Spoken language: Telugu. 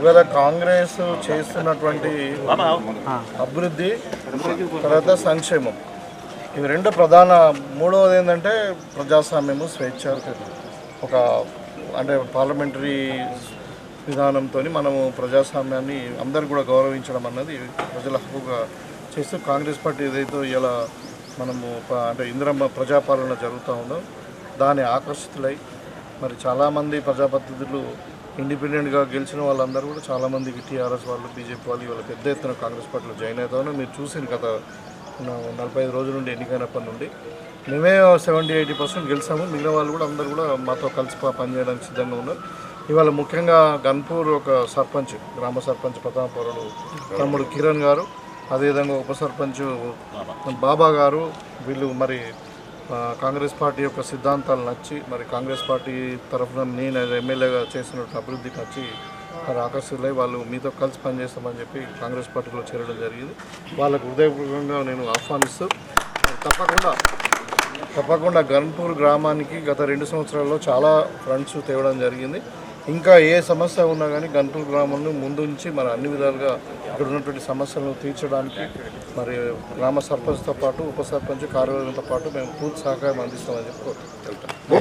ఇవాళ కాంగ్రెస్ చేస్తున్నటువంటి అభివృద్ధి తర్వాత సంక్షేమం. ఇవి రెండు ప్రధాన మూడవది ఏంటంటే ప్రజాస్వామ్యము స్వేచ్ఛ. ఒక అంటే పార్లమెంటరీ విధానంతో మనము ప్రజాస్వామ్యాన్ని అందరు కూడా గౌరవించడం అన్నది ప్రజల హక్కుగా చేస్తూ కాంగ్రెస్ పార్టీ ఏదైతే ఇలా మనము అంటే ఇందిరమ్మ ప్రజాపాలన జరుగుతూ ఉందో దాని ఆకర్షితులై మరి చాలామంది ప్రజాప్రతినిధులు ఇండిపెండెంట్గా గెలిచిన వాళ్ళందరూ కూడా చాలామంది టీఆర్ఎస్ వాళ్ళు బీజేపీ వాళ్ళు ఇవాళ పెద్ద ఎత్తున కాంగ్రెస్ పార్టీలో జాయిన్ అవుతామని మీరు చూసిన గత నలభై ఐదు రోజుల నుండి ఎన్నికైనప్పటి నుండి మేమే సెవెంటీ ఎయిటీ పర్సెంట్ గెలిచాము. మిగిలిన వాళ్ళు కూడా అందరూ కూడా మాతో కలిసి పనిచేయడానికి సిద్ధంగా ఉన్నారు. ఇవాళ ముఖ్యంగా గన్పూర్ ఒక సర్పంచ్ గ్రామ సర్పంచ్ ప్రధాన తమ్ముడు కిరణ్ గారు అదేవిధంగా ఉప సర్పంచ్ బాబా గారు వీళ్ళు మరి కాంగ్రెస్ పార్టీ యొక్క సిద్ధాంతాలు నచ్చి మరి కాంగ్రెస్ పార్టీ తరఫున నేను ఎమ్మెల్యేగా చేసిన అభివృద్ధికి నచ్చి మరి ఆకర్షితులై వాళ్ళు మీతో కలిసి పనిచేస్తామని చెప్పి కాంగ్రెస్ పార్టీలో చేరడం జరిగింది. వాళ్ళకు హృదయపూర్వకంగా నేను ఆహ్వానిస్తూ తప్పకుండా తప్పకుండా గన్పూర్ గ్రామానికి గత రెండు సంవత్సరాల్లో చాలా ఫ్రెండ్స్ తేవడం జరిగింది. ఇంకా ఏ సమస్య ఉన్నా కానీ గంటూరు గ్రామంలో ముందుంచి మరి అన్ని విధాలుగా ఇక్కడ ఉన్నటువంటి సమస్యలను తీర్చడానికి మరి గ్రామ సర్పంచ్తో పాటు ఉప సర్పంచ్ కార్యాలయంతో పాటు మేము పూర్తి సహకారం అందిస్తామని చెప్పి